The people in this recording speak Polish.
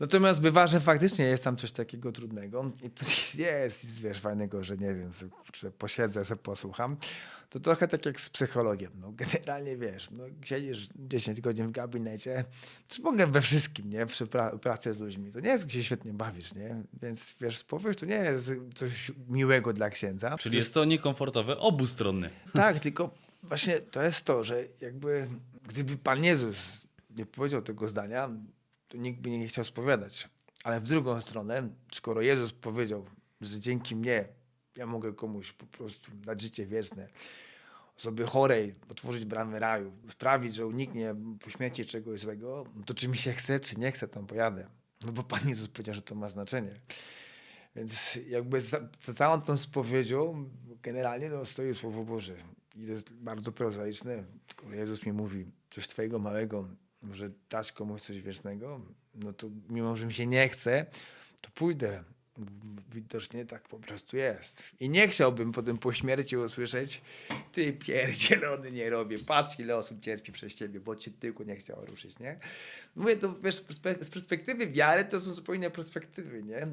Natomiast bywa, że faktycznie jest tam coś takiego trudnego i to jest, jest wiesz, fajnego, że nie wiem, kurczę, posiedzę, sobie posłucham. To trochę tak jak z psychologiem. No, generalnie wiesz, no, siedzisz 10 godzin w gabinecie, czy ogóle we wszystkim, nie? Przy pra- pracy z ludźmi. To nie jest, gdzie się świetnie bawisz, nie? Więc wiesz, spowiedź to nie jest coś miłego dla księdza. Czyli jest to niekomfortowe obustronny. Tak, tylko właśnie to jest to, że jakby gdyby Pan Jezus nie powiedział tego zdania, to nikt by nie chciał spowiadać. Ale w drugą stronę, skoro Jezus powiedział, że dzięki mnie ja mogę komuś po prostu dać życie wieczne, osobie chorej otworzyć bramy raju, sprawić, że uniknie po śmierci czegoś złego, no to czy mi się chce, czy nie chce, tam pojadę. No bo Pan Jezus powiedział, że to ma znaczenie. Więc jakby za, za całą tą spowiedzią generalnie no, stoi Słowo Boże. I to jest bardzo prozaiczne. Jezus mi mówi, coś twojego małego może dać komuś coś wiecznego, no to mimo, że mi się nie chce, to pójdę. Widocznie tak po prostu jest. I nie chciałbym potem po śmierci usłyszeć, ty pierdzielony nie robię, patrz ile osób cierpi przez ciebie, bo cię tylko nie chciało ruszyć, nie? Mówię to, wiesz, z perspe- z perspektywy wiary to są zupełnie perspektywy, nie?